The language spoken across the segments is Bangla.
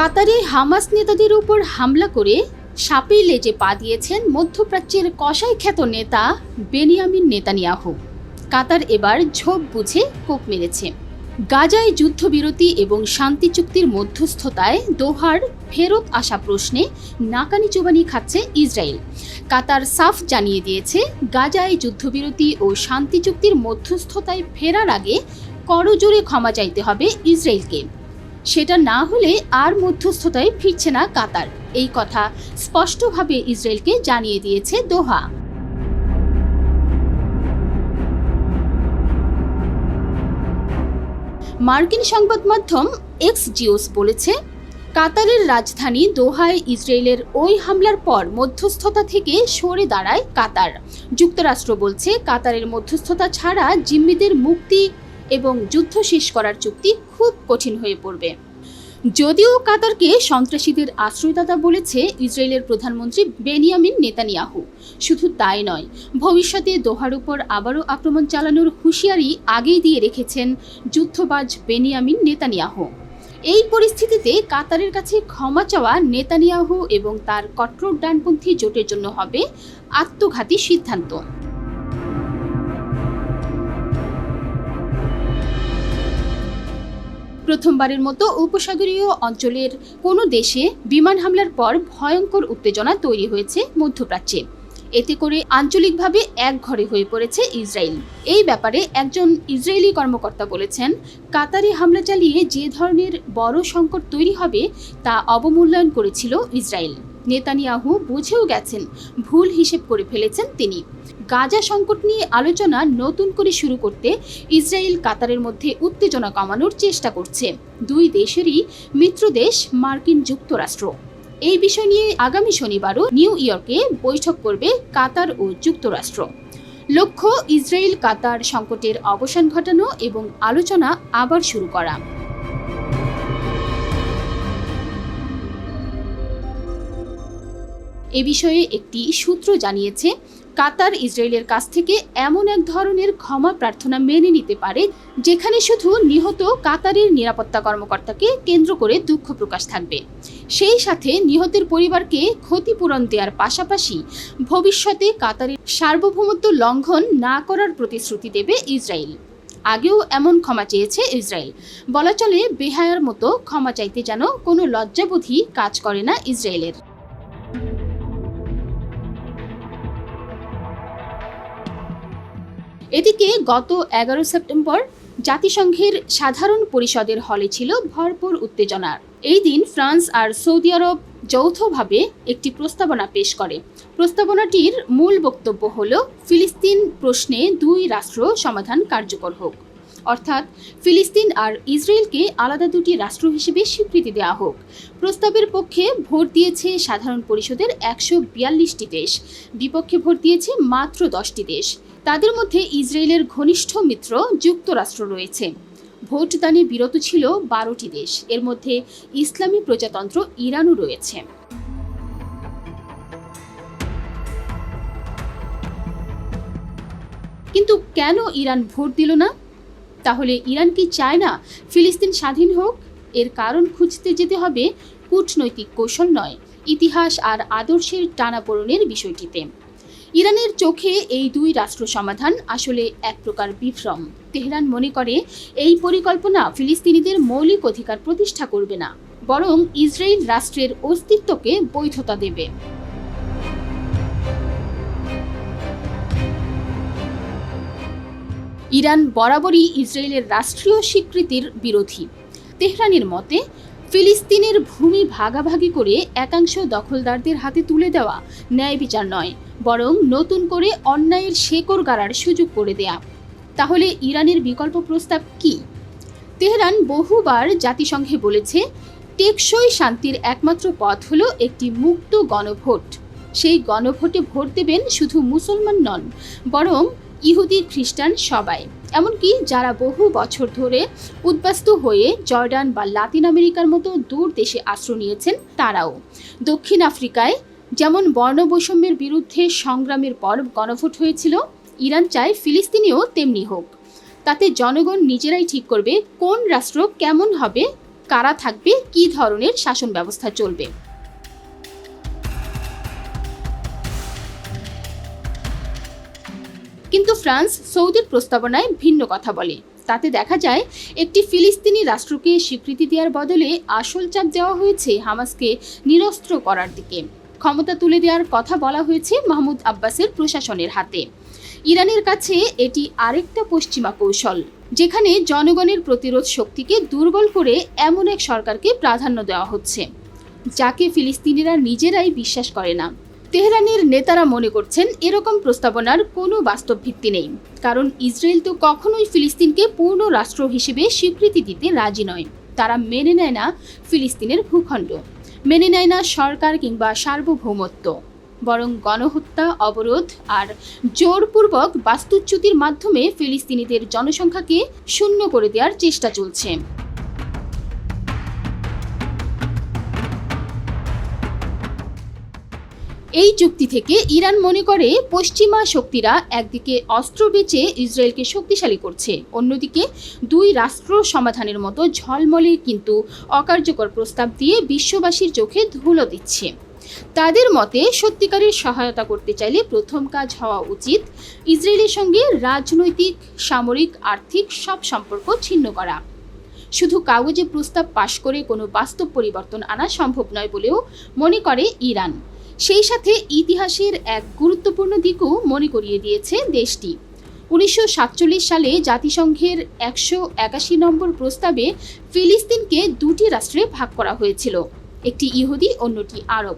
কাতারে হামাস নেতাদের উপর হামলা করে সাপের লেজে পা দিয়েছেন মধ্যপ্রাচ্যের কসাই খ্যাত নেতা বেনিয়ামিন নেতানিয়াহু। কাতার এবার ঝোপ বুঝে কোপ মেরেছে। গাজায় যুদ্ধবিরতি এবং শান্তি চুক্তির মধ্যস্থতায় দোহার ফেরত আসা প্রশ্নে নাকানি চুবানি খাচ্ছে ইসরায়েল। কাতার সাফ জানিয়ে দিয়েছে, গাজায় যুদ্ধবিরতি ও শান্তি চুক্তির মধ্যস্থতায় ফেরার আগে করজোরে ক্ষমা চাইতে হবে ইসরায়েলকে। সেটা না হলে আর মধ্যস্থতায় ফিরছে না কাতার। এই কথা স্পষ্টভাবে ইসরায়েলকে জানিয়ে দিয়েছে দোহা। মার্কিন সংবাদ মাধ্যম এক্স জিওস বলেছে, কাতারের রাজধানী দোহায় ইসরায়েলের ওই হামলার পর মধ্যস্থতা থেকে সরে দাঁড়ায় কাতার। যুক্তরাষ্ট্র বলছে, কাতারের মধ্যস্থতা ছাড়া জিম্মিদের মুক্তি এবং যুদ্ধ শেষ করার চুক্তি খুব কঠিন হয়ে পড়বে। যদিও কাতারকে সন্ত্রাসীদের আশ্রয়দাতা বলেছে ইসরায়েলের প্রধানমন্ত্রী বেনিয়ামিন নেতানিয়াহু, শুধু তাই নয়, ভবিষ্যতে দোহার উপর আবারও আক্রমণ চালানোর হুঁশিয়ারি আগেই দিয়ে রেখেছেন যুদ্ধবাজ বেনিয়ামিন নেতানিয়াহু। এই পরিস্থিতিতে কাতারের কাছে ক্ষমা চাওয়া নেতানিয়াহু এবং তার কট্টর ডানপন্থী জোটের জন্য হবে আত্মঘাতী সিদ্ধান্ত। প্রথমবারের মতো উপসাগরীয় অঞ্চলের কোনো দেশে বিমান হামলার পর ভয়ঙ্কর উত্তেজনা তৈরি হয়েছে মধ্যপ্রাচ্যে। এতে করে আঞ্চলিকভাবে এক ঘরে হয়ে পড়েছে ইসরায়েল। এই ব্যাপারে একজন ইসরায়েলি কর্মকর্তা বলেছেন, কাতারে হামলা চালিয়ে যে ধরনের বড় সংকট তৈরি হবে তা অবমূল্যায়ন করেছিল ইসরায়েল। নেতানিয়াহু বুঝেও গেছেন, ভুল হিসেব করে ফেলেছেন তিনি। গাজা সংকট নিয়ে আলোচনা নতুন করে শুরু করতে ইসরায়েল কাতারের মধ্যে উত্তেজনা কমানোর চেষ্টা করছে। দুই দেশেরই মিত্র দেশ মার্কিন যুক্তরাষ্ট্র। এই বিষয় নিয়ে আগামী শনিবারও নিউ ইয়র্কে বৈঠক করবে কাতার ও যুক্তরাষ্ট্র। লক্ষ্য, ইসরায়েল কাতার সংকটের অবসান ঘটানো এবং আলোচনা আবার শুরু করা। এ বিষয়ে একটি সূত্র জানিয়েছে কাতার ইসরায়েলের কাছ থেকে এমন এক ধরনের ক্ষমা প্রার্থনা মেনে নিতে পারে, যেখানে শুধু নিহত কাতারের নিরাপত্তা কর্মকর্তাকে কেন্দ্র করে দুঃখ প্রকাশ থাকবে। সেই সাথে নিহতের পরিবারকে ক্ষতিপূরণ দেওয়ার পাশাপাশি ভবিষ্যতে কাতারের সার্বভৌমত্ব লঙ্ঘন না করার প্রতিশ্রুতি দেবে ইসরায়েল। আগেও এমন ক্ষমা চেয়েছে ইসরায়েল। বলা চলে, বেহায়ার মতো ক্ষমা চাইতে যেন কোনো লজ্জাবোধই কাজ করে না ইসরায়েলের। এদিকে গত এগারো সেপ্টেম্বর জাতিসংঘের সাধারণ পরিষদের হলে ছিল ভরপুর উত্তেজনার এই দিন ফ্রান্স আর সৌদি আরব যৌথভাবে একটি প্রস্তাবনা পেশ করে। প্রস্তাবনাটির মূল বক্তব্য হল, ফিলিস্তিন প্রশ্নে দুই রাষ্ট্র সমাধান কার্যকর হোক। অর্থাৎ, ফিলিস্তিন আর ইসরায়েলকে আলাদা দুটি রাষ্ট্র হিসেবে স্বীকৃতি দেওয়া হোক। প্রস্তাবের পক্ষে ভোট দিয়েছে সাধারণ পরিষদের একশো বিয়াল্লিশটি দেশ। বিপক্ষে ভোট দিয়েছে মাত্র দশটি দেশ। তাদের মধ্যে ইসরায়েলের ঘনিষ্ঠ মিত্র যুক্তরাষ্ট্র রয়েছে। ভোটদানে বিরত ছিল বারোটি দেশ। এর মধ্যে ইসলামী প্রজাতন্ত্র ইরানও রয়েছে। কিন্তু কেন ইরান ভোট দিল না? তাহলে ইরান কি চায় না ফিলিস্তিন স্বাধীন হোক? এর কারণ খুঁজতে যেতে হবে কূটনৈতিক কৌশল নয়, ইতিহাস আর আদর্শের টানাপোড়েনের বিষয়টিতে। ইরানের চোখে এই দুই রাষ্ট্র সমাধান আসলে এক প্রকার বিভ্রম। তেহরান মনে করে, এই পরিকল্পনা ফিলিস্তিনিদের মৌলিক অধিকার প্রতিষ্ঠা করবে না, বরং ইসরায়েল রাষ্ট্রের অস্তিত্বকে বৈধতা দেবে। ইরান বরাবরই ইসরায়েলের রাষ্ট্রীয় স্বীকৃতির বিরোধী। তেহরানের মতে ফিলিস্তিনের ভূমি ভাগাভাগি করে একাংশ দখলদারদের হাতে তুলে দেওয়া ন্যায় বিচার নয়, বরং নতুন করে অন্যায়ের শেকড় গাড়ার সুযোগ করে দেয়া। তাহলে ইরানের বিকল্প প্রস্তাব কি? তেহরান বহুবার জাতিসংঘে বলেছে, টেকসই শান্তির একমাত্র পথ হলো একটি মুক্ত গণভোট। সেই গণভোটে ভোট দেবেন শুধু মুসলমান নন, বরং ইহুদি খ্রিস্টান সবাই। এমনকি যারা বহু বছর ধরে উদ্বাস্তু হয়ে জর্ডান বা লাতিন আমেরিকার মতো দূর দেশে আশ্রয় নিয়েছেন, তারাও। দক্ষিণ আফ্রিকায় যেমন বর্ণবৈষম্যের বিরুদ্ধে সংগ্রামের পর গণভোট হয়েছিল, ইরান চায় ফিলিস্তিনিও তেমনি হোক। তাতে জনগণ নিজেরাই ঠিক করবে কোন রাষ্ট্র কেমন হবে, কারা থাকবে, কী ধরনের শাসন ব্যবস্থা চলবে। কিন্তু ফ্রান্স সৌদির প্রস্তাবনায় ভিন্ন কথা বলে। তাতে দেখা যায়, একটি ফিলিস্তিনি রাষ্ট্রকে স্বীকৃতি দেওয়ার বদলে আসল চাপ দেওয়া হয়েছে হামাসকে নিরস্ত্র করার দিকে। ক্ষমতা তুলে দেওয়ার কথা বলা হয়েছে মাহমুদ আব্বাসের প্রশাসনের হাতে। ইরানের কাছে এটি আরেকটা পশ্চিমা কৌশল, যেখানে জনগণের প্রতিরোধ শক্তিকে দুর্বল করে এমন এক সরকারকে প্রাধান্য দেওয়া হচ্ছে, যাকে ফিলিস্তিনিরা নিজেরাই বিশ্বাস করে না। তেহরানের নেতারা মনে করছেন এরকম প্রস্তাবনার কোনো বাস্তব ভিত্তি নেই। কারণ ইসরায়েল তো কখনোই ফিলিস্তিনকে পূর্ণ রাষ্ট্র হিসেবে স্বীকৃতি দিতে রাজি নয়। তারা মেনে নেয় না ফিলিস্তিনের ভূখণ্ড। মেনে নেয় না সরকার কিংবা সার্বভৌমত্ব। বরং গণহত্যা, অবরোধ আর জোরপূর্বক বাস্তুচ্যুতির মাধ্যমে ফিলিস্তিনিদের জনসংখ্যাকে শূন্য করে দেওয়ার চেষ্টা চলছে। এই চুক্তি থেকে ইরান মনে করে পশ্চিমা শক্তিরা একদিকে অস্ত্র বেচে ইসরায়েলকে শক্তিশালী করছে, অন্যদিকে দুই রাষ্ট্র সমাধানের মতো ঝলমলে কিন্তু অকার্যকর প্রস্তাব দিয়ে বিশ্ববাসীর চোখে ধুলো দিচ্ছে। তাদের মতে সত্যিকারের সহায়তা করতে চাইলে প্রথম কাজ হওয়া উচিত ইসরায়েলের সঙ্গে রাজনৈতিক, সামরিক, আর্থিক সব সম্পর্ক ছিন্ন করা। শুধু কাগজে প্রস্তাব পাশ করে কোনো বাস্তব পরিবর্তন আনা সম্ভব নয় বলেও মনে করে ইরান। সেই সাথে ইতিহাসের এক গুরুত্বপূর্ণ দিকও মনে করিয়ে দিয়েছে দেশটি। উনিশশো সাতচল্লিশ সালে জাতিসংঘের একশো একাশি নম্বর প্রস্তাবে ফিলিস্তিনকে দুটি রাষ্ট্রে ভাগ করা হয়েছিল, একটি ইহুদি, অন্যটি আরব।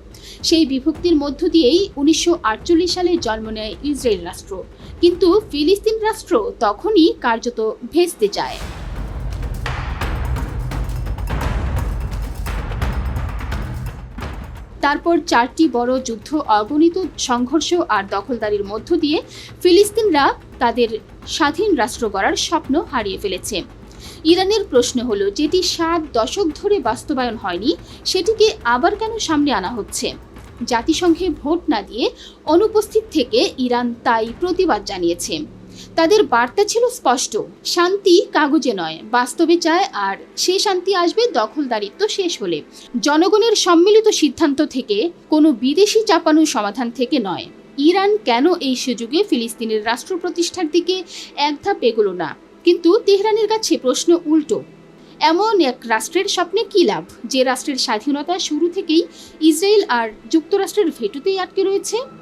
সেই বিভক্তির মধ্য দিয়েই উনিশশো আটচল্লিশ সালে জন্ম নেয় ইসরায়েল রাষ্ট্র। কিন্তু ফিলিস্তিন রাষ্ট্র তখনই কার্যত ভেস্তে যায়। তারপর চারটি বড় যুদ্ধ অগণিত সংঘর্ষ আর দখলদারির মধ্য দিয়ে ফিলিস্তিনরা তাদের স্বাধীন রাষ্ট্র গড়ার স্বপ্ন হারিয়ে ফেলেছে। ইরানের প্রশ্ন হলো, যেটি সাত দশক ধরে বাস্তবায়ন হয়নি, সেটিকে আবার কেন সামনে আনা হচ্ছে? জাতিসংঘে ভোট না দিয়ে অনুপস্থিত থেকে ইরান তাই প্রতিবাদ জানিয়েছে। তাদের বার্তা ছিল স্পষ্ট। শান্তি কাগজে নয়, বাস্তবে চায় আর সে শান্তি আসবে দখলদারিত্ব শেষ হলে। জনগণের সম্মিলিত সিদ্ধান্ত থেকে কোনো বিদেশি চাপানো সমাধান থেকে নয়। ইরান কেন এই সুযোগে ফিলিস্তিনের রাষ্ট্র প্রতিষ্ঠার দিকে এক ধাপ এগোলো না? কিন্তু তেহরানের কাছে প্রশ্ন উল্টো। এমন এক রাষ্ট্রের স্বপ্নে কী লাভ? যে রাষ্ট্রের স্বাধীনতা শুরু থেকেই ইসরায়েল আর যুক্তরাষ্ট্রের ভেটুতেই আটকে রয়েছে?